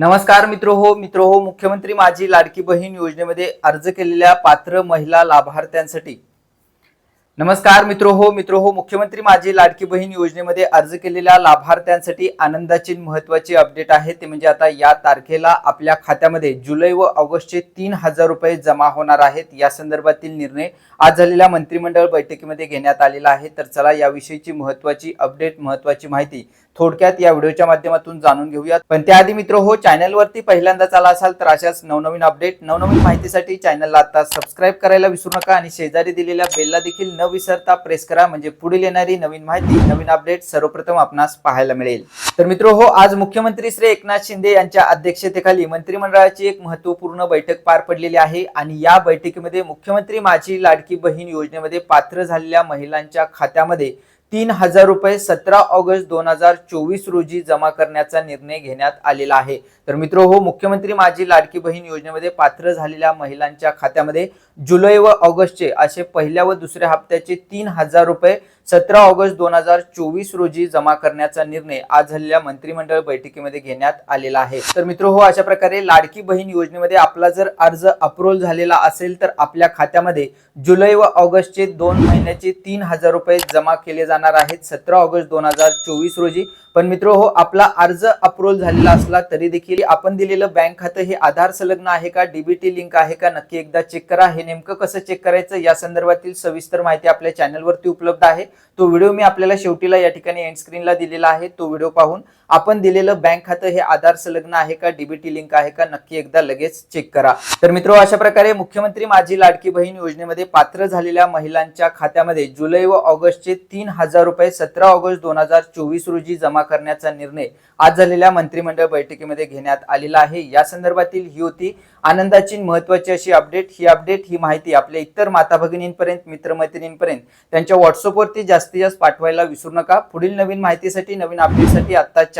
नमस्कार मित्र हो मित्र हो मुख्यमंत्री माझी लाडकी बहीण योजनेमध्ये अर्ज केलेल्या पात्र महिला लाभार्थ्यांसाठी. नमस्कार मित्र हो मित्र हो मुख्यमंत्री माझी लाडकी बहीण योजनेमध्ये अर्ज केलेल्या लाभार्थ्यांसाठी आनंदाची महत्वाची अपडेट आहे. ते म्हणजे आता या तारखेला आपल्या खात्यामध्ये जुलै व ऑगस्टचे तीन हजार रुपये जमा होणार आहेत. या संदर्भातील निर्णय आज झालेल्या मंत्रिमंडळ बैठकीमध्ये घेण्यात आलेला आहे. तर चला याविषयीची महत्वाची अपडेट महत्वाची माहिती थोडक्यात या व्हिडिओच्या माध्यमातून जाणून घेऊयात. पण त्याआधी मित्र हो चॅनलवरती पहिल्यांदाच आला असाल तर अशाच नवनवीन अपडेट नवनवीन माहितीसाठी चॅनलला आता सबस्क्राईब करायला विसरू नका आणि शेजारी दिलेल्या बेलला देखील न विसरता प्रेस करा म्हणजे पुढील येणारी नवीन माहिती नवीन अपडेट सर्वप्रथम आपणास पाहायला मिळेल. तर मित्र हो आज मुख्यमंत्री श्री एकनाथ शिंदे यांच्या अध्यक्षतेखाली मंत्रिमंडळाची एक महत्त्वपूर्ण बैठक पार पडलेली आहे आणि या बैठकीमध्ये मुख्यमंत्री माझी लाडकी बहीण योजनेमध्ये पात्र झालेल्या महिलांच्या खात्यामध्ये तीन हजार रुपये सतरा ऑगस्ट दोन हजार चोवीस रोजी जमा करण्याचा निर्णय घेण्यात आलेला आहे. तर मित्र हो मुख्यमंत्री माझी लाडकी बहीण योजनेमध्ये पात्र झालेल्या महिलांच्या खात्यामध्ये जुलै व ऑगस्टचे असे पहिल्या व दुसऱ्या हप्त्याचे तीन हजार रुपये सतरा ऑगस्ट दोन हजार चोवीस रोजी जमा करण्याचा निर्णय आज झालेल्या मंत्रिमंडळ बैठकीमध्ये घेण्यात आलेला आहे. तर मित्र हो अशा प्रकारे लाडकी बहीण योजनेमध्ये आपला जर अर्ज अप्रूव्ह झालेला असेल तर आपल्या खात्यामध्ये जुलै व ऑगस्टचे दोन महिन्याचे तीन हजार रुपये जमा केले जाणार आहेत सतरा ऑगस्ट दोन हजार चोवीस रोजी. पण मित्र हो आपला अर्ज अप्रूव्हल झालेला असला तरी देखील आपण दिलेलं बँक खातं हे आधार संलग्न आहे का डीबीटी लिंक आहे का नक्की एकदा चेक करा. हे नेमकं कसं चेक करायचं या संदर्भातील सविस्तर माहिती आपल्या चॅनलवरती उपलब्ध आहे. तो व्हिडिओ मी आपल्याला शेवटीला या ठिकाणी एंड स्क्रीनला दिलेला आहे. तो व्हिडिओ पाहून आपण दिलेलं बँक खातं हे आधार संलग्न आहे का डीबीटी लिंक आहे का नक्की एकदा लगेच चेक करा. तर मित्र अशा प्रकारे मुख्यमंत्री माझी लाडकी बहीण योजनेमध्ये पात्र झालेल्या महिलांच्या खात्यामध्ये जुलै व ऑगस्टचे तीन हजार रुपये सतरा ऑगस्ट दोन हजार चोवीस रोजी जमा करण्याचा निर्णय आज झालेल्या मंत्रिमंडळ बैठकीमध्ये घेण्यात आलेला आहे. या संदर्भातील ही होती आनंदाची महत्वाची अशी अपडेट ही अपडेट ही माहिती आपल्या इतर माता भगिनींपर्यंत मित्रमैत्रिणींपर्यंत त्यांच्या व्हॉट्सअपवरती जास्तीत जास्त पाठवायला विसरू नका. पुढील नवीन माहितीसाठी नवीन अपडेटसाठी आत्ताच्या